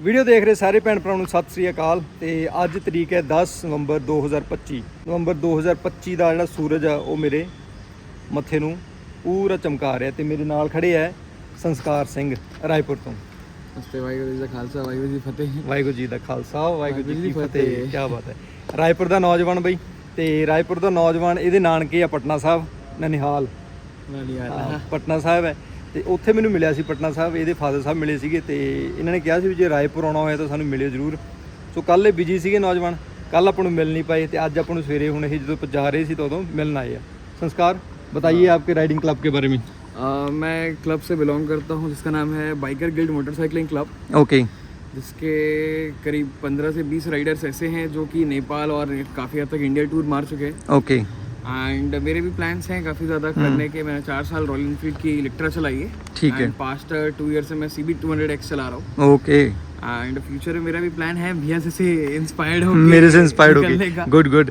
Video ਦੇਖ ਰਹੇ ਸਾਰੇ ਭੈਣ ਭਰਾਵਾਂ ਨੂੰ ਸਤਿ ਸ੍ਰੀ ਅਕਾਲ ਤੇ ਅੱਜ ਤਰੀਕ ਹੈ 10 ਨਵੰਬਰ 2025 ਨਵੰਬਰ 2025 ਦਾ ਜਿਹੜਾ ਸੂਰਜ ਆ ਉਹ ਮੇਰੇ ਮੱਥੇ ਨੂੰ ਪੂਰਾ ਚਮਕਾ ਰਿਹਾ ਤੇ ਮੇਰੇ ਨਾਲ ਖੜੇ ਹੈ ਸੰਸਕਾਰ ਸਿੰਘ ਰਾਏਪੁਰ ਤੋਂ। ਨਮਸਤੇ ਵਾਹਿਗੁਰੂ ਜੀ ਦਾ ਖਾਲਸਾ ਵਾਹਿਗੁਰੂ ਜੀ ਫਤਿਹ। ਵਾਹਿਗੁਰੂ ਜੀ ਦਾ ਖਾਲਸਾ ਵਾਹਿਗੁਰੂ ਜੀ ਕੀ ਫਤਿਹ। ਕੀ ਬਾਤ ਹੈ। ਰਾਏਪੁਰ ਦਾ ਨੌਜਵਾਨ ਬਈ ਤੇ ਰਾਏਪੁਰ ਦਾ ਨੌਜਵਾਨ ਇਹਦੇ ਨਾਨਕੇ ਆ ਪਟਨਾ ਸਾਹਿਬ ਨਨਿਹਾਲ। ਨਾਲੀ ਹਾਂ, ਪਟਨਾ ਸਾਹਿਬ ਹੈ। ਤੇ ਉੱਥੇ ਮੈਨੂੰ ਮਿਲਿਆ ਸੀ ਪਟਨਾ ਸਾਹਿਬ ਇਹਦੇ ਫਾਦਰ ਸਾਹਿਬ ਮਿਲੇ ਸੀਗੇ ਤੇ ਇਹਨਾਂ ਨੇ ਕਿਹਾ ਸੀ ਵੀ ਜੇ ਰਾਏਪੁਰ ਆਉਣਾ ਹੋਇਆ ਤਾਂ ਸਾਨੂੰ ਮਿਲਿਓ ਜ਼ਰੂਰ ਸੋ ਕੱਲ ਇਹ ਬਿਜੀ ਸੀਗੇ ਨੌਜਵਾਨ ਕੱਲ ਆਪਾਂ ਨੂੰ ਮਿਲ ਨਹੀਂ ਪਾਏ ਤੇ ਅੱਜ ਆਪਾਂ ਨੂੰ ਸਵੇਰੇ ਹੁਣ ਇਹ ਜਦੋਂ ਜਾ ਰਹੇ ਸੀ ਤਾਂ ਉਦੋਂ ਮਿਲਣ ਆਏ ਆ ਸੰਸਕਾਰ बताइए आपके राइडिंग क्लब के बारे में मैं क्लब से बिलोंग करता हूँ जिसका नाम है biker guild motorcycling club okay जिसके करीब 15 से 20 राइडर्स ऐसे हैं जो कि नेपाल और काफ़ी हद तक इंडिया टूर मार चुके हैं ओके एंड मेरे भी प्लान्स हैं काफ़ी ज़्यादा करने के मैंने चार साल रॉयल इनफील्ड की इलेक्ट्रा चलाई है ठीक है। पास्ट टू ईयर से मैं C B two hundred X चला रहा हूँ ओके एंड फ्यूचर में मेरा भी प्लान है भैया से- से इंस्पायर्ड हो मेरे से इंस्पायर्ड हो निकलने गई का। गुड गुड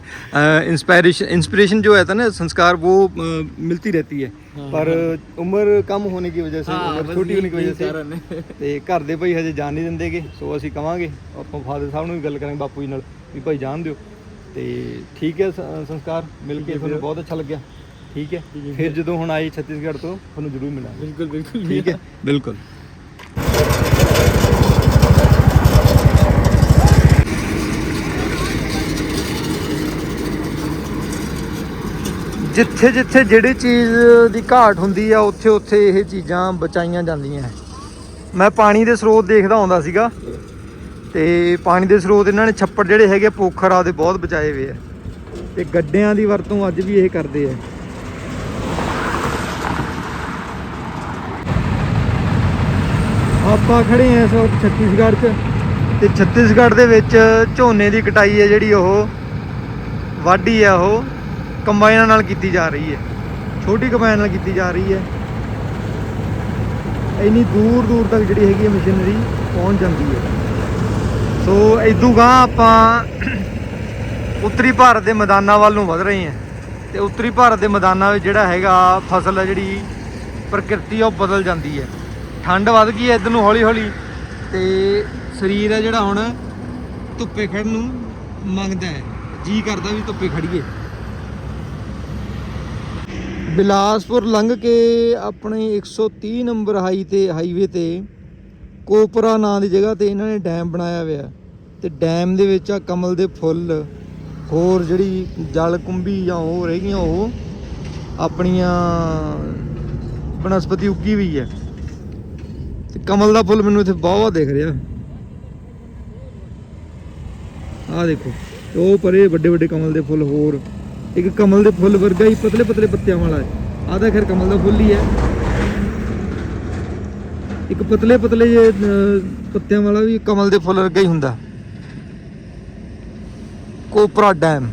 इंस्पायरेशन इंस्पिरेशन जो है था ना संस्कार वो अ, मिलती रहती है पर उम्र कम होने की वजह से हाँ, उम्र बस छोटी होने की यही- वजह यही कारण है। से ਤੇ ਘਰ ਦੇ ਭਾਈ ਹਜੇ ਜਾਣ ਨਹੀਂ ਦਿੰਦੇਗੇ ਸੋ ਅਸੀਂ ਕਵਾਂਗੇ ਆਪਾਂ ਫਾਦਰ ਸਾਹਿਬ ਨੂੰ ਵੀ ਗੱਲ ਕਰਾਂਗੇ ਬਾਪੂ ਜੀ ਨਾਲ ਵੀ ਭਾਈ ਜਾਣ ਦਿਓ ਤੇ ਠੀਕ ਹੈ ਸੰਸਕਾਰ ਮਿਲ ਕੇ ਤੁਹਾਨੂੰ ਬਹੁਤ ਅੱਛਾ ਲੱਗਿਆ। ਠੀਕ ਹੈ? ਫਿਰ ਜਦੋਂ ਹੁਣ ਆਏ ਛੱਤੀਸਗੜ੍ਹ ਤੋਂ ਤੁਹਾਨੂੰ ਜ਼ਰੂਰ ਮਿਲਾਂਗੇ। ਬਿਲਕੁਲ ਬਿਲਕੁਲ ਠੀਕ ਹੈ? ਬਿਲਕੁਲ। ਜਿੱਥੇ ਜਿੱਥੇ ਜਿਹੜੀ ਚੀਜ਼ ਦੀ ਘਾਟ ਹੁੰਦੀ ਆ ਉੱਥੇ ਉੱਥੇ ਇਹ ਚੀਜ਼ਾਂ ਬਚਾਈਆਂ ਜਾਂਦੀਆਂ ਮੈਂ ਪਾਣੀ ਦੇ ਸਰੋਤ ਦੇਖਦਾ ਆਉਂਦਾ ਸੀਗਾ। ਤੇ ਪਾਣੀ ਦੇ ਸਰੋਤ ਇਹਨਾਂ ਨੇ ਛੱਪੜ ਜਿਹੜੇ ਹੈਗੇ ਪੋਖਰ ਆ ਬਹੁਤ ਬਚਾਏ ਹੋਏ ਆ। ਤੇ ਗੱਡਿਆਂ ਦੀ ਵਰਤੋਂ ਅੱਜ ਵੀ ਇਹ ਕਰਦੇ ਆ। ਆਪਾਂ ਖੜੇ ਆ ਇਸ ਵਕਤ ਛੱਤੀਸਗੜ੍ਹ 'ਚ। ਤੇ ਛੱਤੀਸਗੜ੍ਹ ਦੇ ਵਿੱਚ ਝੋਨੇ ਦੀ ਕਟਾਈ ਹੈ ਜਿਹੜੀ ਉਹ, ਵਾਢੀ ਹੈ ਉਹ, ਕੰਬਾਈਨਾਂ ਨਾਲ ਕੀਤੀ ਜਾ ਰਹੀ ਹੈ ਛੋਟੀ ਕੰਬਾਈਨ ਨਾਲ ਕੀਤੀ ਜਾ ਰਹੀ ਹੈ ਇੰਨੀ ਦੂਰ ਦੂਰ ਤੱਕ ਜਿਹੜੀ ਹੈਗੀ ਹੈ ਮਸ਼ੀਨਰੀ ਪਹੁੰਚ ਜਾਂਦੀ ਹੈ ਸੋ ਇਦੋਂ ਗਾਂ ਆਪਾਂ ਉੱਤਰੀ ਭਾਰਤ ਦੇ ਮੈਦਾਨਾਂ ਵੱਲ ਨੂੰ ਵਧ ਰਹੇ ਹਾਂ। ਤੇ ਉੱਤਰੀ ਭਾਰਤ ਦੇ ਮੈਦਾਨਾਂ ਵਿੱਚ ਜਿਹੜਾ ਹੈਗਾ, ਫਸਲ ਹੈ ਜਿਹੜੀ, ਪ੍ਰਕਿਰਤੀ ਉਹ ਬਦਲ ਜਾਂਦੀ ਹੈ। ਠੰਡ ਵੱਧ ਗਈ ਹੈ ਇਧਰ ਨੂੰ ਹੌਲੀ ਹੌਲੀ ਤੇ ਸਰੀਰ ਹੈ ਜਿਹੜਾ ਹੁਣ ਧੁੱਪੇ ਖੜਨ ਨੂੰ ਮੰਗਦਾ ਹੈ। ਜੀ ਕਰਦਾ ਵੀ ਧੁੱਪੇ ਖੜੀਏ ਬਿਲਾਸਪੁਰ ਲੰਘ ਕੇ ਆਪਣੇ 130 ਨੰਬਰ ਹਾਈ ਤੇ, ਹਾਈਵੇ ਤੇ ਕੋਪਰਾ ਨਾਂ ਦੀ ਜਗ੍ਹਾ ਤੇ ਇਹਨਾਂ ਨੇ ਡੈਮ ਬਣਾਇਆ ਹੋਇਆ। ਤੇ ਡੈਮ ਦੇ ਵਿੱਚ ਆ ਕਮਲ ਦੇ ਫੁੱਲ, ਹੋਰ ਜਿਹੜੀ ਜਲ ਕੁੰਭੀ ਜਾਂ ਹੋਰ ਹੈਗੀਆਂ ਉਹ ਆਪਣੀਆਂ ਬਨਸਪਤੀ ਉੱਗੀ ਹੋਈ ਹੈ। ਤੇ ਕਮਲ ਦਾ ਫੁੱਲ ਮੈਨੂੰ ਇੱਥੇ ਬਹੁਤ ਦਿਖ ਰਿਹਾ। ਆਹ ਦੇਖੋ ਉਹ ਪਰੇ ਵੱਡੇ ਵੱਡੇ ਕਮਲ ਦੇ ਫੁੱਲ ਹੋਰ। ਇੱਕ ਕਮਲ ਦੇ ਫੁੱਲ ਵਰਗਾ ਹੀ ਪਤਲੇ ਪਤਲੇ ਪੱਤਿਆਂ ਵਾਲਾ ਹੈ। ਆਹ ਤਾਂ ਖੈਰ ਕਮਲ ਦਾ ਫੁੱਲ ਹੀ ਹੈ। ਇੱਕ ਪਤਲੇ ਪਤਲੇ ਜੇ ਪੱਤਿਆਂ ਵਾਲਾ ਵੀ ਕਮਲ ਦੇ ਫੁੱਲ ਵਰਗਾ ਹੀ ਹੁੰਦਾ। ਕੋਪਰਾ ਡੈਮ।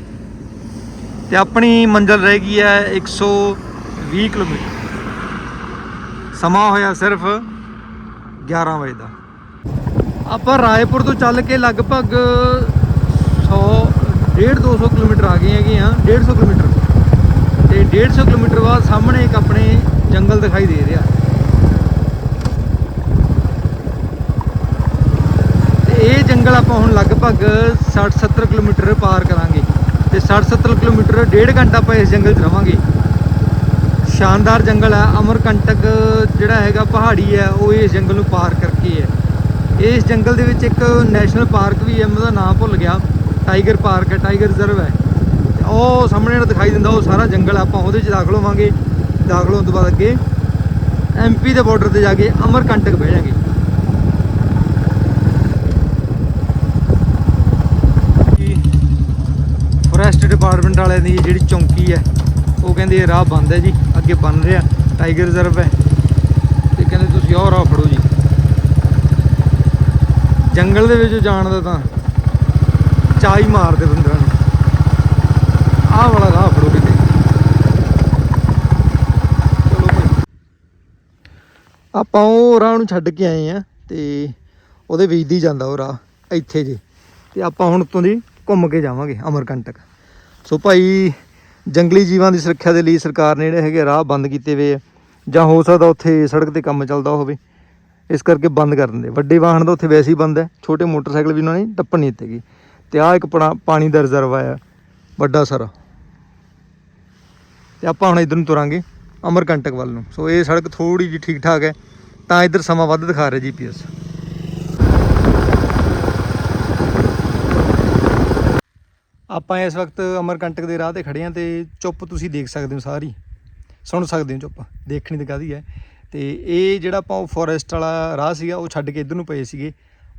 ਤੇ ਆਪਣੀ ਮੰਜ਼ਿਲ ਰਹਿ ਗਈ ਹੈ 120 ਕਿਲੋਮੀਟਰ। ਸਮਾਂ ਹੋਇਆ ਸਿਰਫ 11 ਵਜੇ ਦਾ। ਆਪਾਂ ਰਾਏਪੁਰ ਤੋਂ ਚੱਲ ਕੇ ਲਗਭਗ 100 150 200 ਕਿਲੋਮੀਟਰ ਆ ਗਏ ਹੈਗੇ ਆ 150 ਕਿਲੋਮੀਟਰ। ਤੇ 150 ਕਿਲੋਮੀਟਰ ਬਾਅਦ ਸਾਹਮਣੇ ਇੱਕ ਆਪਣੇ ਜੰਗਲ ਦਿਖਾਈ ਦੇ ਰਿਹਾ ਤੇ ਇਹ ਜੰਗਲ ਆਪਾਂ ਹੁਣ ਲਗਭਗ 60 70 ਕਿਲੋਮੀਟਰ ਪਾਰ ਕਰਾਂਗੇ ਤੇ 60 70 ਕਿਲੋਮੀਟਰ, ਡੇਢ ਘੰਟਾ ਆਪਾਂ ਇਸ ਜੰਗਲ 'ਚ ਰਵਾਂਗੇ। ਸ਼ਾਨਦਾਰ ਜੰਗਲ ਹੈ ਅਮਰਕੰਟਕ ਜਿਹੜਾ ਹੈਗਾ ਪਹਾੜੀ ਹੈ ਉਹ ਇਸ ਜੰਗਲ ਨੂੰ ਪਾਰ ਕਰਕੇ ਹੈ। ਇਸ ਜੰਗਲ ਦੇ ਵਿੱਚ ਇੱਕ ਨੈਸ਼ਨਲ ਪਾਰਕ ਵੀ ਹੈ, ਮੈਂ ਉਹਦਾ ਨਾਮ ਭੁੱਲ ਗਿਆ। ਟਾਈਗਰ ਪਾਰਕ ਹੈ, ਟਾਈਗਰ ਰਿਜ਼ਰਵ ਹੈ। ਉਹ ਸਾਹਮਣੇ ਜਿਹੜਾ ਦਿਖਾਈ ਦਿੰਦਾ, ਉਹ ਸਾਰਾ ਜੰਗਲ ਆਪਾਂ ਉਹਦੇ 'ਚ ਦਾਖਲ ਹੋਵਾਂਗੇ। ਦਾਖਲ ਹੋਣ ਤੋਂ ਬਾਅਦ ਅੱਗੇ ਐਮਪੀ ਦੇ ਬਾਰਡਰ ਤੇ ਜਾ ਕੇ ਅਮਰਕੰਟਕ ਬਹਿ ਜਾਾਂਗੇ। ਫੋਰੈਸਟ ਡਿਪਾਰਟਮੈਂਟ ਵਾਲਿਆਂ ਦੀ ਜਿਹੜੀ ਚੌਂਕੀ ਹੈ, ਉਹ ਕਹਿੰਦੇ ਇਹ ਰਾਹ ਬੰਦ ਹੈ ਜੀ, ਅੱਗੇ ਬਣ ਰਿਹਾ ਟਾਈਗਰ ਰਿਜ਼ਰਵ ਹੈ। ਤੇ ਕਹਿੰਦੇ ਤੁਸੀਂ ਉਹ ਰਾਹ ਫੜੋ ਜੀ। ਜੰਗਲ ਦੇ ਵਿੱਚ ਜਾਣ ਦਾ ਤਾਂ ਚਾਹ ਹੀ ਮਾਰਦੇ ਬੰਦਿਆਂ ਨੂੰ। ਆਹ ਵਾਲਾ ਰਾਹ ਫੜੋ ਕਿਤੇ। ਚਲੋ ਭਾਈ। ਆਪਾਂ ਉਹ ਰਾਹ ਨੂੰ ਛੱਡ ਕੇ ਆਏ ਆ ਤੇ ਉਹਦੇ ਵਿੱਚ ਦੀ ਜਾਂਦਾ ਉਹ ਰਾਹ, ਇੱਥੇ ਜੇ। ਤੇ ਆਪਾਂ ਹੁਣ ਉੱਤੋਂ ਦੀ ਘੁੰਮ ਕੇ ਜਾਵਾਂਗੇ, ਅਮਰਕੰਟਕ। ਸੋ ਭਾਈ, ਜੰਗਲੀ ਜੀਵਾਂ ਦੀ ਸੁਰੱਖਿਆ ਦੇ ਲਈ ਸਰਕਾਰ ਨੇ ਜਿਹੜੇ ਹੈਗੇ ਰਾਹ ਬੰਦ ਕੀਤੇ ਹੋਏ ਆ। ਜਾਂ ਹੋ ਸਕਦਾ ਉੱਥੇ ਸੜਕ ਤੇ ਕੰਮ ਚੱਲਦਾ ਹੋਵੇ। ਇਸ ਕਰਕੇ ਬੰਦ ਕਰ ਦਿੰਦੇ। ਵੱਡੇ ਵਾਹਨ ਦਾ ਉੱਥੇ ਵੈਸੇ ਹੀ ਬੰਦ ਹੈ। ਛੋਟੇ ਮੋਟਰਸਾਈਕਲ ਵੀ ਉਹਨਾਂ ਨੇ ਟੱਪਣ ਨਹੀਂ ਦਿੱਤੇਗੇ ਤੇ ਆਹ ਇੱਕ ਪਣਾ- ਪਾਣੀ ਦਾ ਰਿਜ਼ਰਵਾ ਆ ਵੱਡਾ ਸਾਰਾ। ਤੇ ਆਪਾਂ ਹੁਣ ਇਧਰ ਨੂੰ ਤੁਰਾਂਗੇ ਅਮਰਕੰਟਕ ਵੱਲ ਨੂੰ। ਸੋ ਇਹ ਸੜਕ ਥੋੜੀ ਜਿਹੀ ਠੀਕ ਠਾਕ ਹੈ। ਤਾਂ ਇਧਰ ਸਮਾਂ ਵੱਧ ਦਿਖਾ ਰਿਹਾ ਜੀਪੀਐਸ ਆਪਾਂ ਇਸ ਵਕਤ ਅਮਰਕੰਟਕ ਦੇ ਰਾਹ ਤੇ ਖੜੇ ਆਂ ਤੇ ਚੁੱਪ ਤੁਸੀਂ ਦੇਖ ਸਕਦੇ ਹੋ ਸਾਰੀ। ਸੁਣ ਸਕਦੇ ਹੋ ਚੁੱਪ। ਦੇਖਣੀ ਤਾਂ ਕਾਹਦੀ ਹੈ। ਤੇ ਇਹ ਜਿਹੜਾ ਆਪਾਂ ਉਹ ਫੋਰੈਸਟ ਵਾਲਾ ਰਾਹ ਸੀਗਾ ਉਹ ਛੱਡ ਕੇ ਇਧਰ ਨੂੰ ਪਏ ਸੀਗੇ।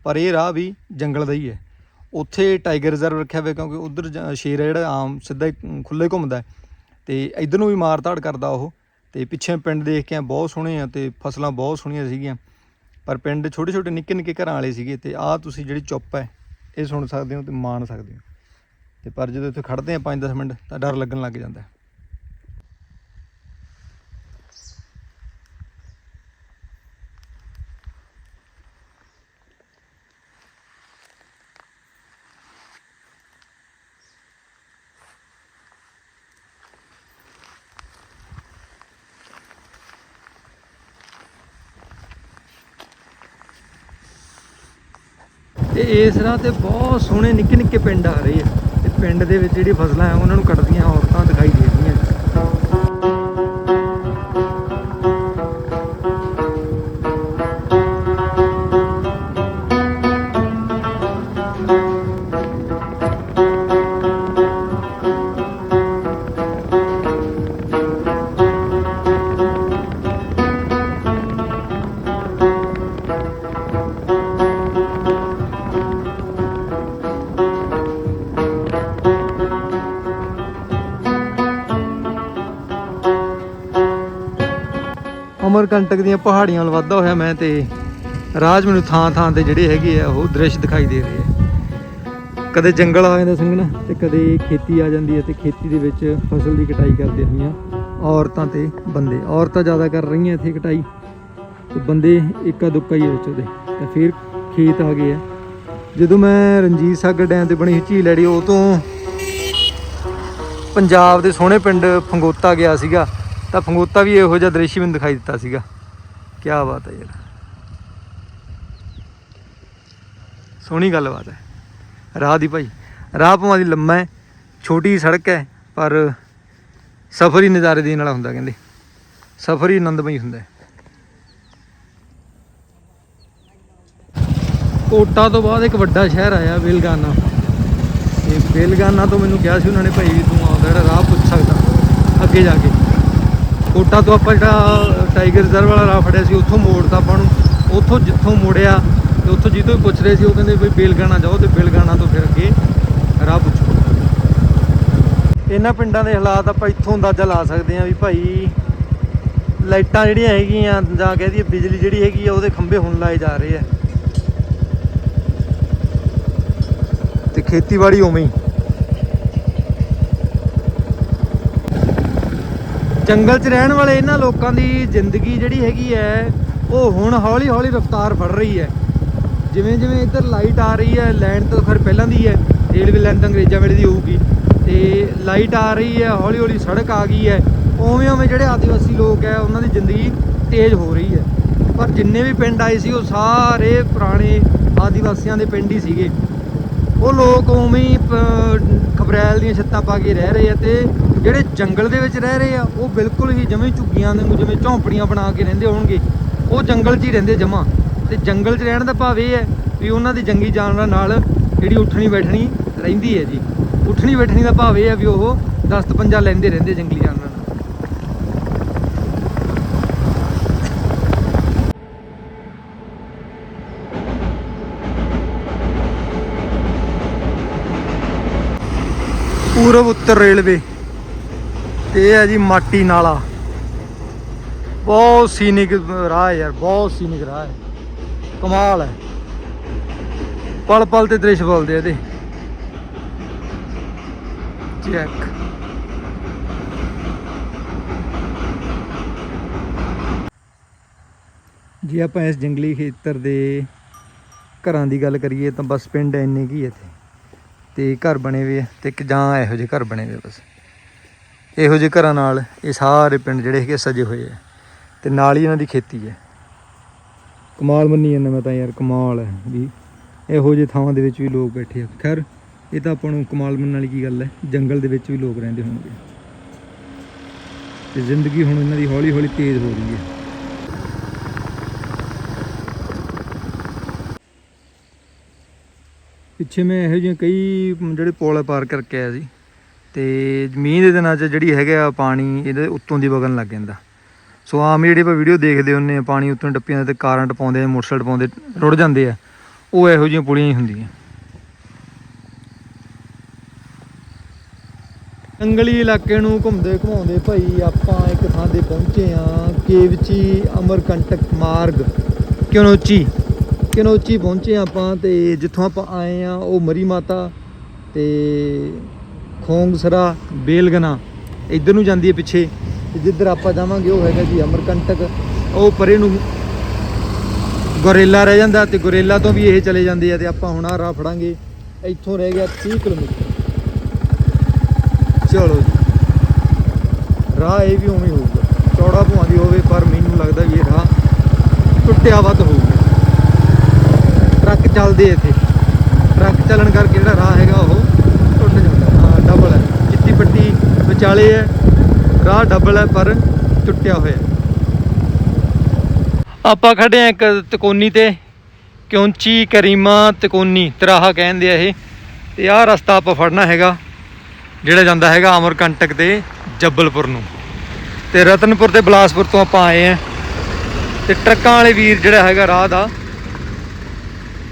ਪਰ ਇਹ ਰਾਹ ਵੀ ਜੰਗਲ ਦਾ ਹੀ ਹੈ। ਉੱਥੇ ਟਾਈਗਰ ਰਿਜ਼ਰਵ ਰੱਖਿਆ ਹੋਇਆ ਕਿਉਂਕਿ ਉਧਰ ਸ਼ੇਰ ਹੈ ਜਿਹੜਾ ਆਮ ਸਿੱਧਾ ਹੀ ਖੁੱਲੇ ਘੁੰਮਦਾ। ਹੈ ਤੇ ਇਧਰ ਨੂੰ ਵੀ ਮਾਰ ਧਾੜ ਕਰਦਾ ਉਹ। ਤੇ ਪਿੱਛੇ ਪਿੰਡ ਦੇਖ ਕੇ ਆਏ, ਬਹੁਤ ਸੋਹਣੇ ਆ ਤੇ ਫਸਲਾਂ ਬਹੁਤ ਸੋਹਣੀਆਂ ਸੀਗੀਆਂ। ਪਰ ਪਿੰਡ ਛੋਟੇ ਛੋਟੇ ਨਿੱਕੇ ਨਿੱਕੇ ਘਰਾਂ ਵਾਲੇ ਸੀਗੇ ਤੇ ਆਹ ਤੁਸੀਂ ਜਿਹੜੀ ਚੁੱਪ ਹੈ ਇਹ ਸੁਣ ਸਕਦੇ ਹੋ ਤੇ ਮਾਣ ਸਕਦੇ ਹੋ। ਤੇ ਪਰ ਜਦੋਂ ਇੱਥੇ ਖੜਦੇ ਆ 5-10 ਮਿੰਟ ਤਾਂ ਡਰ ਲੱਗਣ ਲੱਗ ਜਾਂਦਾ ਹੈ। ਤੇ ਇਸ ਰਾਹ ਤੇ ਬਹੁਤ ਸੋਹਣੇ ਨਿੱਕੇ ਨਿੱਕੇ ਪਿੰਡ ਆ ਰਹੇ ਆ ਪਿੰਡ ਦੇ ਵਿੱਚ ਜਿਹੜੀ ਫਸਲਾਂ ਆ ਉਹਨਾਂ ਨੂੰ ਕੱਟਦੀਆਂ ਔਰਤਾਂ ਦਿਖਾਈ ਦੇ ਰਹੀਆਂ। ਅਮਰਕੰਟਕ ਦੀਆਂ ਪਹਾੜੀਆਂ ਵੱਲ ਵੱਧਦਾ ਹੋਇਆ ਮੈਂ ਤੇ ਰਾਜ ਮੈਨੂੰ ਥਾਂ ਥਾਂ ਤੇ ਜਿਹੜੇ ਹੈਗੇ ਆ, ਉਹ ਦ੍ਰਿਸ਼ ਦਿਖਾਈ ਦੇ ਰਹੇ ਆ ਕਦੇ ਜੰਗਲ ਆ ਜਾਂਦਾ ਸੰਘਣਾ ਤੇ ਕਦੇ ਖੇਤੀ ਆ ਜਾਂਦੀ ਹੈ ਤੇ ਖੇਤੀ ਦੇ ਵਿੱਚ ਫਸਲ ਦੀ ਕਟਾਈ ਕਰਦੇ ਹੋਈਆਂ ਔਰਤਾਂ ਤੇ ਬੰਦੇ, ਔਰਤਾਂ ਜ਼ਿਆਦਾ ਕਰ ਰਹੀਆਂ ਇੱਥੇ ਕਟਾਈ, ਤੇ ਬੰਦੇ ਇੱਕਾ ਦੁੱਕਾ ਹੀ ਆ ਵਿੱਚ ਉਹਦੇ। ਤੇ ਫਿਰ ਖੇਤ ਆ ਗਏ ਆ। ਜਦੋਂ ਮੈਂ ਰਣਜੀਤ ਸਾਗਰ ਡੈਮ ਤੇ ਬਣੀ ਸੀ ਝੀਲ ਐੜੀ ਉਹ ਤੋਂ ਪੰਜਾਬ ਦੇ ਸੋਹਣੇ ਪਿੰਡ ਫੰਗੋਤਾ ਗਿਆ ਸੀਗਾ। ਤਾਂ ਫੰਗੋਤਾ ਵੀ ਇਹੋ ਜਿਹਾ ਦ੍ਰਿਸ਼ ਹੀ ਮੈਨੂੰ ਦਿਖਾਈ ਦਿੱਤਾ ਸੀਗਾ। ਕੀ ਬਾਤ ਹੈ ਯਾਰ। ਸੋਹਣੀ ਗੱਲਬਾਤ ਹੈ। ਰਾਹ ਦੀ ਭਾਈ, ਰਾਹ ਭਾਵੇਂ ਦੀ ਲੰਮਾ ਹੈ, ਛੋਟੀ ਸੜਕ ਹੈ, ਪਰ ਸਫ਼ਰ ਹੀ ਨਜ਼ਾਰੇ ਦੇਣ ਵਾਲਾ ਹੁੰਦਾ ਕਹਿੰਦੇ। ਸਫ਼ਰ ਹੀ ਆਨੰਦਮਈ ਹੁੰਦਾ ਹੈ। ਕੋਟਾ ਤੋਂ ਬਾਅਦ ਇੱਕ ਵੱਡਾ ਸ਼ਹਿਰ ਆਇਆ, ਬੇਲਗਾਨਾ। ਤੇ ਬੇਲਗਾਨਾ ਤੋਂ ਮੈਨੂੰ ਕਿਹਾ ਸੀ ਉਹਨਾਂ ਨੇ, ਭਾਈ ਤੂੰ ਆਉਂਦਾ ਜਿਹੜਾ ਰਾਹ ਪੁੱਛ ਸਕਦਾ, ਅੱਗੇ ਜਾ ਕੇ। ਕੋਟਾ ਤੋਂ ਆਪਾਂ ਜਿਹੜਾ ਟਾਈਗਰ ਰਿਜ਼ਰਵ ਵਾਲਾ ਰਾਹ ਫੜਿਆ ਸੀ, ਉੱਥੋਂ ਮੋੜਤਾ ਆਪਾਂ ਨੂੰ, ਉੱਥੋਂ ਜਿੱਥੋਂ ਮੋੜਿਆ ਤੇ ਉੱਥੋਂ ਜਿੱਥੋਂ ਵੀ ਪੁੱਛ ਰਹੇ ਸੀ, ਉਹ ਕਹਿੰਦੇ ਵੀ ਬੇਲਗਾਣਾ ਜਾਓ ਤੇ ਬੇਲਗਾਣਾ ਤੋਂ ਫਿਰ ਅੱਗੇ ਰਾਹ ਪੁੱਛੋ। ਇਹਨਾਂ ਪਿੰਡਾਂ ਦੇ ਹਾਲਾਤ ਆਪਾਂ ਇੱਥੋਂ ਅੰਦਾਜ਼ਾ ਲਾ ਸਕਦੇ ਹਾਂ ਵੀ ਭਾਈ ਲਾਈਟਾਂ ਜਿਹੜੀਆਂ ਹੈਗੀਆਂ, ਜਾਂ ਕਹਿ ਦਈਏ ਬਿਜਲੀ ਜਿਹੜੀ ਹੈਗੀ ਆ, ਉਹਦੇ ਖੰਭੇ ਹੁਣ ਲਾਏ ਜਾ ਰਹੇ ਆ। ਤੇ ਖੇਤੀਬਾੜੀ ਉਵੇਂ ਹੀ। ਜੰਗਲ 'ਚ ਰਹਿਣ ਵਾਲੇ ਇਹਨਾਂ ਲੋਕਾਂ ਦੀ ਜ਼ਿੰਦਗੀ ਜਿਹੜੀ ਹੈਗੀ ਹੈ, ਉਹ ਹੁਣ ਹੌਲੀ ਹੌਲੀ ਰਫ਼ਤਾਰ ਫੜ ਰਹੀ ਹੈ। ਜਿਵੇਂ ਜਿਵੇਂ ਇੱਧਰ ਲਾਈਟ ਆ ਰਹੀ ਹੈ ਲਾਈਨ ਤਾਂ ਖੈਰ ਪਹਿਲਾਂ ਦੀ ਹੈ ਰੇਲਵੇ ਲਾਈਨ ਤਾਂ ਅੰਗਰੇਜ਼ਾਂ ਵੇਲੇ ਦੀ ਹੋਊਗੀ। ਤੇ ਲਾਈਟ ਆ ਰਹੀ ਹੈ ਹੌਲੀ ਹੌਲੀ ਸੜਕ ਆ ਗਈ ਹੈ ਉਵੇਂ ਉਵੇਂ ਜਿਹੜੇ ਆਦੀਵਾਸੀ ਲੋਕ ਹੈ, ਉਹਨਾਂ ਦੀ ਜ਼ਿੰਦਗੀ ਤੇਜ਼ ਹੋ ਰਹੀ ਹੈ। ਪਰ ਜਿੰਨੇ ਵੀ ਪਿੰਡ ਆਏ ਸੀ, ਉਹ ਸਾਰੇ ਪੁਰਾਣੇ ਆਦੀਵਾਸੀਆਂ ਦੇ ਪਿੰਡ ਹੀ ਸੀਗੇ। ਉਹ ਲੋਕ ਉਵੇਂ ਹੀ ਖਬਰੈਲ ਦੀਆਂ ਛੱਤਾਂ ਪਾ ਕੇ ਰਹਿ ਰਹੇ ਆ ਤੇ ਜਿਹੜੇ ਜੰਗਲ ਦੇ ਵਿੱਚ ਰਹਿ ਰਹੇ ਆ, ਉਹ ਬਿਲਕੁਲ ਹੀ ਜਵੇਂ ਝੁੱਗੀਆਂ ਦੇ ਜਿਵੇਂ ਝੌਂਪੜੀਆਂ ਬਣਾ ਕੇ ਰਹਿੰਦੇ ਹੋਣਗੇ। ਉਹ ਜੰਗਲ 'ਚ ਹੀ ਰਹਿੰਦੇ ਜਮਾ। ਤੇ ਜੰਗਲ 'ਚ ਰਹਿਣ ਦਾ ਭਾਵ ਇਹ ਹੈ ਵੀ ਉਹਨਾਂ ਦੀ ਜੰਗੀ ਜਾਨਵਰਾਂ ਨਾਲ ਜਿਹੜੀ ਉੱਠਣੀ ਬੈਠਣੀ ਰਹਿੰਦੀ ਹੈ ਜੀ। ਉੱਠਣੀ ਬੈਠਣੀ ਦਾ ਭਾਵ ਇਹ ਹੈ ਵੀ ਉਹ ਦਸਤ ਪੰਜਾ ਲੈਂਦੇ ਰਹਿੰਦੇ ਜੰਗਲੀ ਜਾਨਵਰਾਂ ਨਾਲ ਪੂਰਬ ਉੱਤਰ ਰੇਲਵੇ। ਤੇ ਇਹ ਹੈ ਜੀ ਮਾਟੀ ਨਾਲਾ। ਬਹੁਤ ਸੀਨਿਕ ਰਾਹ ਯਾਰ, ਬਹੁਤ ਸੀਨਿਕ ਰਾਹ ਹੈ। ਕਮਾਲ ਹੈ। ਪਲ ਪਲ ਤੇ ਦ੍ਰਿਸ਼ ਬੋਲਦੇ ਇਹਦੇ। ਚੈੱਕ। ਜੇ ਆਪਾਂ ਇਸ ਜੰਗਲੀ ਖੇਤਰ ਦੇ ਘਰਾਂ ਦੀ ਗੱਲ ਕਰੀਏ ਤਾਂ ਬਸ ਪਿੰਡ ਇੰਨੇ ਕੀ ਇੱਥੇ। ਤੇ ਘਰ ਬਣੇ ਹੋਏ ਆ ਤੇ ਇੱਕ ਜਾਂ ਇਹੋ ਜਿਹੇ ਘਰ ਬਣੇ ਹੋਏ ਬਸ। ਇਹੋ ਜਿਹੇ ਘਰਾਂ ਨਾਲ ਇਹ ਸਾਰੇ ਪਿੰਡ ਜਿਹੜੇ ਹੈਗੇ ਸਜੇ ਹੋਏ ਆ ਤੇ ਨਾਲ ਹੀ ਇਹਨਾਂ ਦੀ ਖੇਤੀ ਹੈ ਕਮਾਲ ਮੰਨੀ ਜਾਂਦਾ ਮੈਂ ਤਾਂ ਯਾਰ, ਕਮਾਲ ਹੈ ਵੀ ਇਹੋ ਜਿਹੇ ਥਾਵਾਂ ਦੇ ਵਿੱਚ ਵੀ ਲੋਕ ਬੈਠੇ ਆ। ਖੈਰ, ਇਹ ਤਾਂ ਆਪਾਂ ਨੂੰ ਕਮਾਲ ਮੰਨਣ ਵਾਲੀ ਕੀ ਗੱਲ ਹੈ ਜੰਗਲ ਦੇ ਵਿੱਚ ਵੀ ਲੋਕ ਰਹਿੰਦੇ ਹੋਣਗੇ। ਤੇ ਜ਼ਿੰਦਗੀ ਹੁਣ ਇਹਨਾਂ ਦੀ ਹੌਲੀ ਹੌਲੀ ਤੇਜ਼ ਹੋ ਰਹੀ ਹੈ ਪਿੱਛੇ ਮੈਂ ਇਹੋ ਜਿਹੇ ਕਈ ਜਿਹੜੇ ਪੁਲ ਪਾਰ ਕਰਕੇ ਆਇਆ ਸੀ। ਤੇ ਮੀਂਹ ਦੇ ਦਿਨਾਂ 'ਚ ਜਿਹੜੀ ਹੈਗਾ ਪਾਣੀ ਇਹਦੇ ਉੱਤੋਂ ਦੀ ਵਗਣ ਲੱਗ ਜਾਂਦਾ। ਸੋ ਆਮ ਜਿਹੜੇ ਆਪਾਂ ਵੀਡੀਓ ਦੇਖਦੇ ਹੁੰਨੇ ਆ, ਪਾਣੀ ਉੱਤੋਂ ਟੱਪੀਆਂ ਤੇ ਕਾਰਾਂ ਟਪਾਉਂਦੇ ਆ, ਮੋਟਰਸਾਈਕਲ ਪਾਉਂਦੇ ਰੁੜ ਜਾਂਦੇ ਆ। ਉਹ ਇਹੋ ਜਿਹੀਆਂ ਪੁਲੀਆਂ ਹੀ ਹੁੰਦੀਆਂ। ਜੰਗਲੀ ਇਲਾਕੇ ਨੂੰ ਘੁੰਮਦੇ ਘੁਮਾਉਂਦੇ ਭਾਈ ਆਪਾਂ ਇੱਕ ਥਾਂ ਤੇ ਪਹੁੰਚੇ ਆ ਕੇਵਚੀ ਅਮਰਕੰਟਕ ਮਾਰਗ। ਕਿਨੋਚੀ ਕਨੋਚੀ ਪਹੁੰਚੇ ਹਾਂ ਆਪਾਂ ਤੇ ਜਿੱਥੋਂ ਆਪਾਂ ਆਏ ਆ ਉਹ ਮਰੀ ਮਾਤਾ ਤੇ ਖੋਂਗਸਰਾ ਬੇਲਗਨਾ ਇੱਧਰ ਨੂੰ ਜਾਂਦੀ ਹੈ ਪਿੱਛੇ ਤੇ ਜਿੱਧਰ ਆਪਾਂ ਜਾਵਾਂਗੇ ਉਹ ਹੈਗਾ ਜੀ ਅਮਰਕੰਟਕ, ਉਹ ਪਰੇ ਨੂੰ ਗੋਰੇਲਾ ਰਹਿ ਜਾਂਦਾ ਤੇ ਗੋਰੇਲਾ ਤੋਂ ਵੀ ਇਹ ਚਲੇ ਜਾਂਦੇ ਆ ਤੇ ਆਪਾਂ ਹੁਣ ਆਹ ਰਾਹ ਫੜਾਂਗੇ, ਇੱਥੋਂ ਰਹਿ ਗਿਆ 30 ਕਿਲੋਮੀਟਰ। ਚਲੋ ਜੀ। ਰਾਹ ਇਹ ਵੀ ਉਵੇਂ ਹੋਊਗਾ। ਚੌੜਾ ਭਾਵੇਂ ਦੀ ਹੋਵੇ ਪਰ ਮੈਨੂੰ ਲੱਗਦਾ ਵੀ ਇਹ ਰਾਹ ਟੁੱਟਿਆ ਵੱਧ ਹੋਊਗਾ। ਚੱਲਦੇ ਇੱਥੇ। ਟਰੱਕ ਚੱਲਣ ਕਰਕੇ ਜਿਹੜਾ ਰਾਹ ਹੈਗਾ ਉਹ ਟੁੱਟ ਜਾਂਦਾ। ਹਾਂ ਡਬਲ ਹੈ। ਚਿੱਟੀ ਪੱਟੀ ਵਿਚਾਲੇ ਹੈ। ਰਾਹ ਡਬਲ ਹੈ, ਪਰ ਟੁੱਟਿਆ ਹੋਇਆ ਆਪਾਂ ਖੜੇ ਆ ਇੱਕ ਤਕੋਨੀ ਤੇ। ਕਿਉਂਚੀ, ਕਰੀਮਾ, ਤਕੋਨੀ, ਤਰਾਹਾ ਕਹਿੰਦੇ ਆ ਇਹ। ਤੇ ਆਹ ਰਸਤਾ ਆਪਾਂ ਫੜਨਾ ਹੈਗਾ, ਜਿਹੜਾ ਜਾਂਦਾ ਹੈਗਾ ਅਮਰਕੰਟਕ ਦੇ ਜੱਬਲਪੁਰ ਨੂੰ। ਤੇ ਰਤਨਪੁਰ ਤੇ ਬਲਾਸਪੁਰ ਤੋਂ ਆਪਾਂ ਆਏ ਆ ਤੇ ਟਰੱਕਾਂ ਵਾਲੇ ਵੀਰ ਜਿਹੜਾ ਹੈਗਾ ਰਾਹ ਦਾ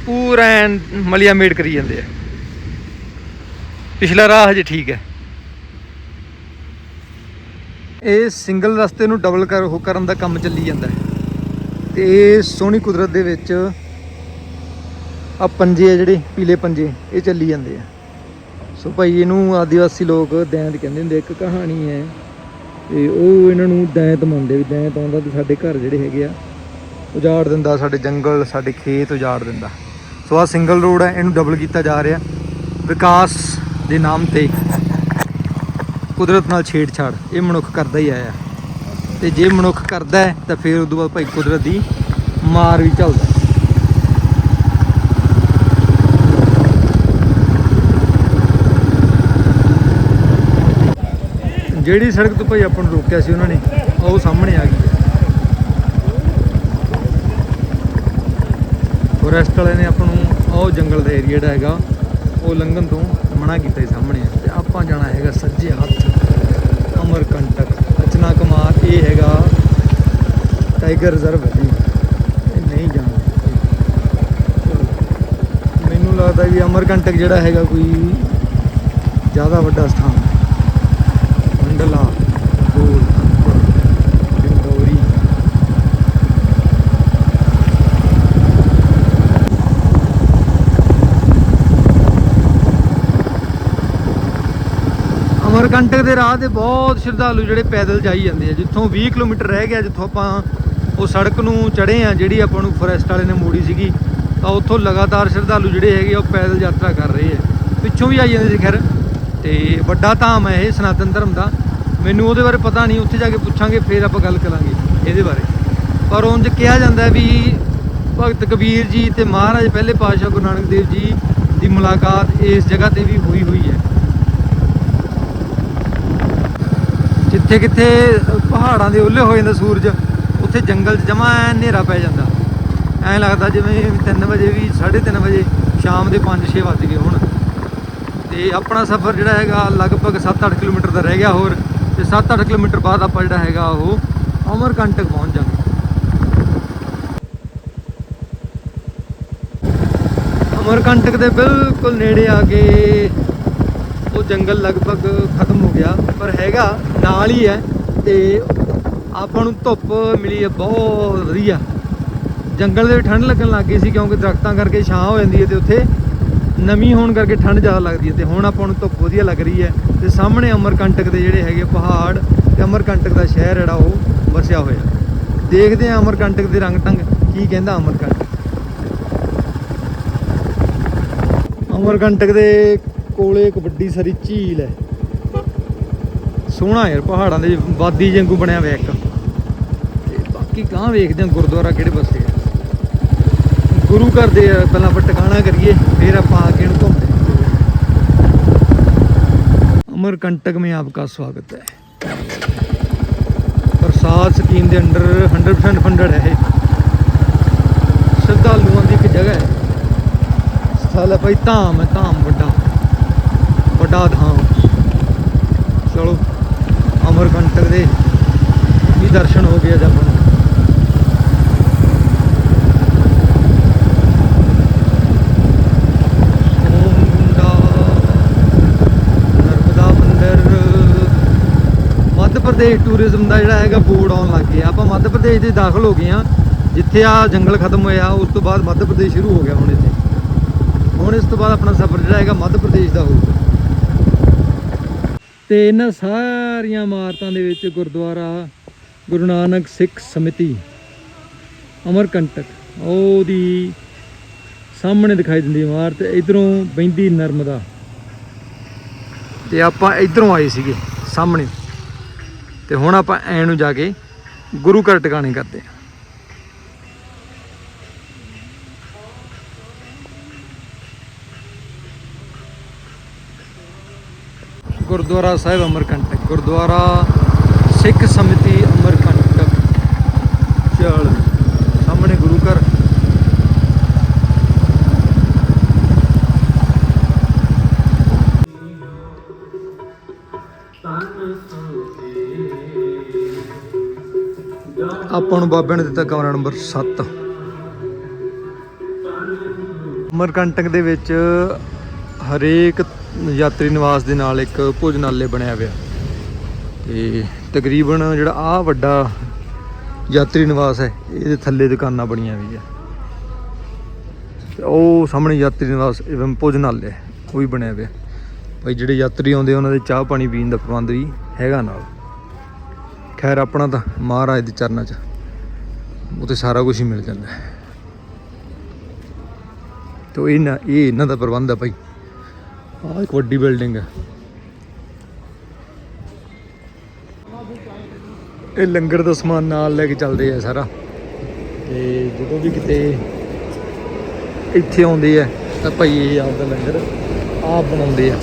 ਪੂਰਾ ਐਨ ਮਲੀਆ ਮੇਡ ਕਰੀ ਜਾਂਦੇ ਆ। ਪਿਛਲਾ ਰਾਹ ਹਜੇ ਠੀਕ ਹੈ। ਇਹ ਸਿੰਗਲ ਰਸਤੇ ਨੂੰ ਡਬਲ ਕਰ, ਉਹ ਕਰਨ ਦਾ ਕੰਮ ਚੱਲੀ ਜਾਂਦਾ ਹੈ। ਤੇ ਇਹ ਸੋਹਣੀ ਕੁਦਰਤ ਦੇ ਵਿੱਚ ਆ ਪੰਜੇ ਆ ਜਿਹੜੇ, ਪੀਲੇ ਪੰਜੇ, ਇਹ ਚੱਲੀ ਜਾਂਦੇ ਆ। ਸੋ ਭਾਈ ਇਹਨੂੰ ਆਦੀਵਾਸੀ ਲੋਕ ਦੈਂਤ ਕਹਿੰਦੇ ਹੁੰਦੇ ਇੱਕ ਕਹਾਣੀ ਹੈ। ਤੇ ਉਹ ਇਹਨਾਂ ਨੂੰ ਦੈਂਤ ਮੰਨਦੇ ਵੀ ਦੈਂਤ ਆਉਂਦਾ ਤੇ ਸਾਡੇ ਘਰ ਜਿਹੜੇ ਹੈਗੇ ਆ, ਉਜਾੜ ਦਿੰਦਾ, ਸਾਡੇ ਜੰਗਲ, ਸਾਡੇ ਖੇਤ ਉਜਾੜ ਦਿੰਦਾ। ਸੋ ਆ ਸਿੰਗਲ ਰੋਡ ਹੈ, ਇਹਨੂੰ ਡਬਲ ਕੀਤਾ ਜਾ ਰਿਹਾ। ਵਿਕਾਸ ਦੇ ਨਾਮ ਤੇ ਕੁਦਰਤ ਨਾਲ ਛੇੜਛਾੜ, ਇਹ ਮਨੁੱਖ ਕਰਦਾ ਹੀ ਆਇਆ। ਤੇ ਜੇ ਮਨੁੱਖ ਕਰਦਾ ਹੈ, ਤਾਂ ਫਿਰ ਉਦੋਂ ਬਾਅਦ ਭਾਈ ਕੁਦਰਤ ਦੀ ਮਾਰ ਵੀ ਚੱਲਦਾ ਜਿਹੜੀ ਸੜਕ ਤੋਂ ਭਾਈ ਆਪਾਂ ਨੂੰ ਰੋਕਿਆ ਸੀ ਉਹਨਾਂ ਨੇ, ਉਹ ਸਾਹਮਣੇ ਆ ਗਈ। ਫੋਰੈਸਟ ਵਾਲੇ ਨੇ ਆਪਾਂ ਨੂੰ ਉਹ ਜੰਗਲ ਦਾ ਏਰੀਆ ਜਿਹੜਾ ਹੈਗਾ, ਉਹ ਲੰਘਣ ਤੋਂ ਮਨਾ ਕੀਤਾ ਸੀ ਸਾਹਮਣੇ। ਤੇ ਆਪਾਂ ਜਾਣਾ ਹੈਗਾ ਸੱਜੇ ਹੱਥ, ਅਮਰਕੰਟਕ। ਅਚਨਾ ਕੁਮਾਰ, ਇਹ ਹੈਗਾ ਟਾਈਗਰ ਰਿਜ਼ਰਵ ਹੈ ਜੀ। ਇਹ ਨਹੀਂ ਜਾਣਾ। ਮੈਨੂੰ ਲੱਗਦਾ ਵੀ ਅਮਰਕੰਟਕ ਜਿਹੜਾ ਹੈਗਾ ਕੋਈ ਜ਼ਿਆਦਾ ਵੱਡਾ ਸਥਾਨ ਮੰਡਲਾ ਗੋਲ ਡਿੰਡੋਰੀ ਅਮਰਕੰਟਕ ਦੇ ਰਾਹ ਤੇ ਬਹੁਤ ਸ਼ਰਧਾਲੂ ਜਿਹੜੇ ਪੈਦਲ ਜਾਈ ਜਾਂਦੇ ਆ। ਜਿੱਥੋਂ 20 ਕਿਲੋਮੀਟਰ ਰਹਿ ਗਿਆ ਜਿੱਥੋਂ ਆਪਾਂ ਉਹ ਸੜਕ ਨੂੰ ਚੜ੍ਹੇ ਆ ਜਿਹੜੀ ਆਪਾਂ ਨੂੰ ਫੋਰੈਸਟ ਵਾਲੇ ਨੇ ਮੋੜੀ ਸੀਗੀ ਤਾਂ ਉੱਥੋਂ ਲਗਾਤਾਰ ਸ਼ਰਧਾਲੂ ਜਿਹੜੇ ਹੈਗੇ ਆ, ਉਹ ਪੈਦਲ ਯਾਤਰਾ ਕਰ ਰਹੇ ਆ। ਪਿੱਛੋਂ ਵੀ ਆਈ ਜਾਂਦੇ ਸੀ ਖੈਰ। ਤੇ ਵੱਡਾ ਧਾਮ ਹੈ ਇਹ ਸਨਾਤਨ ਧਰਮ ਦਾ। ਮੈਨੂੰ ਉਹਦੇ ਬਾਰੇ ਪਤਾ ਨਹੀਂ ਉੱਥੇ ਜਾ ਕੇ ਪੁੱਛਾਂਗੇ ਫਿਰ ਆਪਾਂ ਗੱਲ ਕਰਾਂਗੇ ਇਹਦੇ ਬਾਰੇ। ਪਰ ਉਂਝ ਕਿਹਾ ਜਾਂਦਾ ਵੀ ਭਗਤ ਕਬੀਰ ਜੀ ਤੇ ਮਹਾਰਾਜ ਪਹਿਲੇ ਪਾਤਸ਼ਾਹ ਗੁਰੂ ਨਾਨਕ ਦੇਵ ਜੀ ਦੀ ਮੁਲਾਕਾਤ ਇਸ ਜਗ੍ਹਾ ਤੇ ਵੀ ਹੋਈ ਹੋਈ ਹੈ। ਜਿੱਥੇ ਕਿੱਥੇ ਪਹਾੜਾਂ ਦੇ ਉੱਲੇ ਹੋ ਜਾਂਦਾ ਸੂਰਜ, ਉੱਥੇ ਜੰਗਲ 'ਚ ਜਮਾ ਹਨੇਰਾ ਪੈ ਜਾਂਦਾ। ਐਂ ਲੱਗਦਾ ਜਿਵੇਂ 3 ਵਜੇ ਵੀ 3:30 ਵਜੇ ਸ਼ਾਮ ਦੇ 5-6 ਵੱਜ ਗਏ ਹੁਣ। ਤੇ ਆਪਣਾ ਸਫ਼ਰ ਜਿਹੜਾ ਹੈਗਾ ਲਗਭਗ 7-8 ਕਿਲੋਮੀਟਰ ਦਾ ਰਹਿ ਗਿਆ ਹੋਰ, ਤੇ 7-8 ਕਿਲੋਮੀਟਰ ਬਾਅਦ ਆਪਾਂ ਜਿਹੜਾ ਹੈਗਾ ਉਹ ਅਮਰਕੰਟਕ ਪਹੁੰਚ ਜਾਵਾਂਗੇ। ਅਮਰਕੰਟਕ ਦੇ ਬਿਲਕੁਲ ਨੇੜੇ ਆ ਕੇ ਜੰਗਲ ਲਗਭਗ ਖਤਮ ਹੋ ਗਿਆ, ਪਰ ਹੈਗਾ, ਨਾਲ ਹੀ ਹੈ ਤੇ ਆਪਾਂ ਨੂੰ ਧੁੱਪ ਮਿਲੀ ਹੈ, ਬਹੁਤ ਵਧੀਆ। ਜੰਗਲ ਦੇ ਠੰਡ ਲੱਗਣ ਲੱਗ ਗਈ ਸੀ ਕਿਉਂਕਿ ਦਰਖਤਾਂ ਕਰਕੇ ਛਾਂ ਹੋ ਜਾਂਦੀ ਹੈ ਤੇ ਉੱਥੇ ਨਮੀ ਹੋਣ ਕਰਕੇ ਠੰਡ ਜ਼ਿਆਦਾ ਲੱਗਦੀ ਹੈ ਤੇ ਹੁਣ ਆਪਾਂ ਨੂੰ ਧੁੱਪ ਵਧੀਆ ਲੱਗ ਰਹੀ ਹੈ ਤੇ ਸਾਹਮਣੇ ਅਮਰਕੰਟਕ ਦੇ ਜਿਹੜੇ ਹੈਗੇ ਪਹਾੜ ਤੇ ਅਮਰਕੰਟਕ ਦਾ ਸ਼ਹਿਰ ਜਿਹੜਾ ਉਹ ਵਸਿਆ ਹੋਇਆ। ਦੇਖਦੇ ਹਾਂ ਅਮਰਕੰਟਕ ਦੇ ਰੰਗ ਢੰਗ ਕੀ ਕਹਿੰਦਾ ਅਮਰਕੰਟਕ। ਅਮਰਕੰਟਕ ਦੇ ਕੋਲੇ ਇੱਕ ਵੱਡੀ ਸਾਰੀ ਝੀਲ ਹੈ। ਸੋਹਣਾ ਯਾਰ ਪਹਾੜਾਂ ਦੇ ਵਾਦੀ ਵਾਂਗੂ ਬਣਿਆ ਹੋਇਆ ਇੱਕ। ਤੇ ਬਾਕੀ ਗਾਂ ਵੇਖਦੇ ਆ ਗੁਰਦੁਆਰਾ ਕਿਹੜੇ ਪਾਸੇ ਹੈ। ਗੁਰੂ ਘਰ ਦੇ ਪਹਿਲਾਂ ਆਪਾਂ ਟਿਕਾਣਾ ਕਰੀਏ, ਫਿਰ ਆਪਾਂ ਆ ਕੇ ਘੁੰਮਦੇ ਅਮਰ ਕੰਟਕ ਮੇ ਆਪਕਾ ਸਵਾਗਤ ਹੈ। ਪ੍ਰਸਾਦ ਸਕੀਮ ਦੇ ਅੰਡਰ 100% ਫੰਡਡ ਹੈ ਇਹ। ਸ਼ਰਧਾਲੂਆਂ ਦੀ ਇੱਕ ਜਗ੍ਹਾ ਹੈ। ਸਥਲ ਭਾਈ ਧਾਮ ਹੈ, ਧਾਮ ਵੱਡਾ ਧਾਮ ਚਲੋ ਅਮਰਕੰਟਕ ਦੇ ਵੀ ਦਰਸ਼ਨ ਹੋ ਗਏ ਅੱਜ ਨਰਮਦਾ ਮੰਦਰ। ਮੱਧ ਪ੍ਰਦੇਸ਼ ਟੂਰਿਜ਼ਮ ਦਾ ਜਿਹੜਾ ਹੈਗਾ ਬੋਰਡ ਆਉਣ ਲੱਗ ਗਿਆ। ਆਪਾਂ ਮੱਧ ਪ੍ਰਦੇਸ਼ ਦੇ ਦਾਖਲ ਹੋ ਗਏ ਆ ਜਿੱਥੇ ਆ ਜੰਗਲ ਖਤਮ ਹੋਇਆ, ਉਸ ਤੋਂ ਬਾਅਦ ਮੱਧ ਪ੍ਰਦੇਸ਼ ਸ਼ੁਰੂ ਹੋ ਗਿਆ ਹੁਣ ਇੱਥੇ। ਹੁਣ ਇਸ ਤੋਂ ਬਾਅਦ ਆਪਣਾ ਸਫ਼ਰ ਜਿਹੜਾ ਹੈਗਾ ਮੱਧ ਪ੍ਰਦੇਸ਼ ਦਾ ਹੋਊਗਾ। ਤੇ ਇਹਨਾਂ ਸਾਰੀਆਂ ਇਮਾਰਤਾਂ ਦੇ ਵਿੱਚ ਗੁਰਦੁਆਰਾ ਗੁਰੂ ਨਾਨਕ ਸਿੱਖ ਸਮਿਤੀ, ਅਮਰਕੰਟਕ, ਉਹਦੀ ਸਾਹਮਣੇ ਦਿਖਾਈ ਦਿੰਦੀ ਇਮਾਰਤ, ਇਧਰੋਂ ਬਹਿੰਦੀ ਨਰਮਦਾ। ਤੇ ਆਪਾਂ ਇਧਰੋਂ ਆਏ ਸੀਗੇ, ਸਾਹਮਣੇ। ਤੇ ਹੁਣ ਆਪਾਂ ਐ ਨੂੰ ਜਾ ਕੇ ਗੁਰੂ ਘਰ ਟਿਕਾਣੇ ਕਰਦੇ ਹਾਂ। ਗੁਰਦੁਆਰਾ ਸਾਹਿਬ ਅਮਰਕੰਟਕ, ਗੁਰਦੁਆਰਾ ਸਿੱਖ ਸਮਿਤੀ ਅਮਰਕੰਟਕ। ਚਲ, ਸਾਹਮਣੇ ਗੁਰੂ ਘਰ। ਆਪਾਂ ਨੂੰ ਬਾਬੇ ਨੇ ਦਿੱਤਾ ਕਮਰਾ ਨੰਬਰ 7 ਅਮਰਕੰਟਕ ਦੇ ਵਿੱਚ ਹਰੇਕ ਯਾਤਰੀ ਨਿਵਾਸ ਦੇ ਨਾਲ ਇੱਕ ਭੋਜਨਾਲੇ ਬਣਿਆ ਹੋਇਆ। ਤੇ ਤਕਰੀਬਨ ਜਿਹੜਾ ਆ ਵੱਡਾ ਯਾਤਰੀ ਨਿਵਾਸ ਹੈ ਇਹਦੇ ਥੱਲੇ ਦੁਕਾਨਾਂ ਬਣੀਆਂ ਹੋਈਆਂ। ਤੇ ਉਹ ਸਾਹਮਣੇ ਯਾਤਰੀ ਨਿਵਾਸ ਐਵੰ ਭੋਜਨਾਲੇ ਹੈ, ਉਹ ਵੀ ਬਣਿਆ ਹੋਇਆ। ਭਾਈ ਜਿਹੜੇ ਯਾਤਰੀ ਆਉਂਦੇ ਉਹਨਾਂ ਦੇ ਚਾਹ ਪਾਣੀ ਪੀਣ ਦਾ ਪ੍ਰਬੰਧ ਵੀ ਹੈਗਾ ਨਾਲ। ਖੈਰ ਆਪਣਾ ਤਾਂ ਮਹਾਰਾਜ ਦੇ ਚਰਨਾਂ 'ਚ ਉਹ ਤੇ ਸਾਰਾ ਕੁਝ ਹੀ ਮਿਲ ਜਾਂਦਾ ਹੈ। ਤੋ ਇਹ ਇਹ ਇਹਨਾਂ ਦਾ ਪ੍ਰਬੰਧ ਹੈ ਭਾਈ। ਆਹ ਇੱਕ ਵੱਡੀ ਬਿਲਡਿੰਗ ਹੈ। ਇਹ ਲੰਗਰ ਦਾ ਸਮਾਨ ਨਾਲ ਲੈ ਕੇ ਚੱਲਦੇ ਆ ਸਾਰਾ। ਤੇ ਜਦੋਂ ਵੀ ਕਿਤੇ ਇੱਥੇ ਆਉਂਦੇ ਆ, ਤਾਂ ਭਾਈ ਇਹ ਆਪਦਾ ਲੰਗਰ ਆਪ ਬਣਾਉਂਦੇ ਆ।